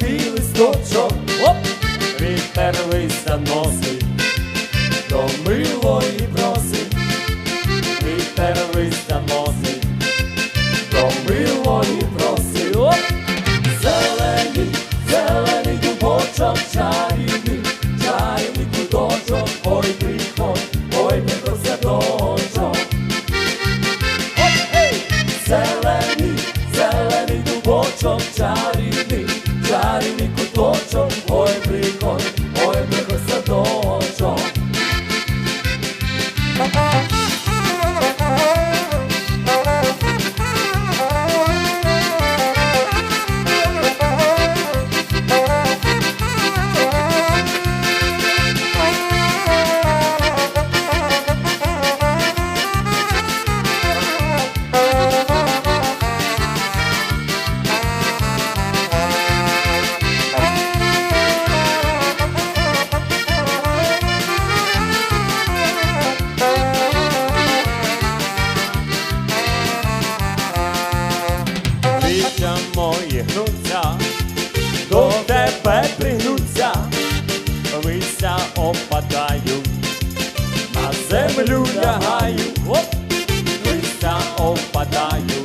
широкий листочок, оп, вітер листя носить, до милої проси, вітер листя носить, до милої просить, тебе пригнуться, вися опадаю, на землю лягаю, оп, вися опадаю,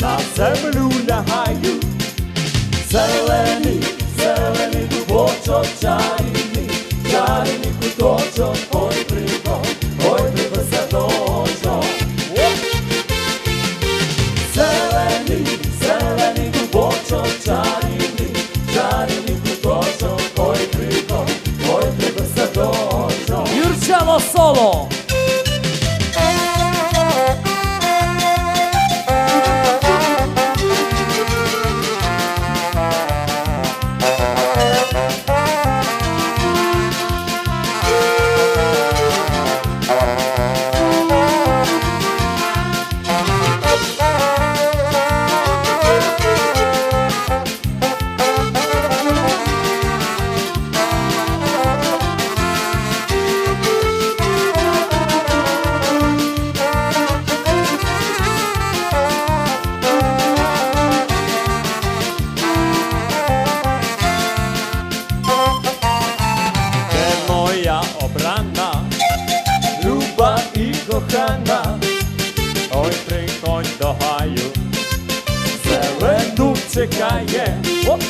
на землю лягаю, зелений, зелений дубочок, чарівний, чарівний куточок, todo solo. Обрана, люба і кохана, ой, приходь до гаю, зелену чекає, оп,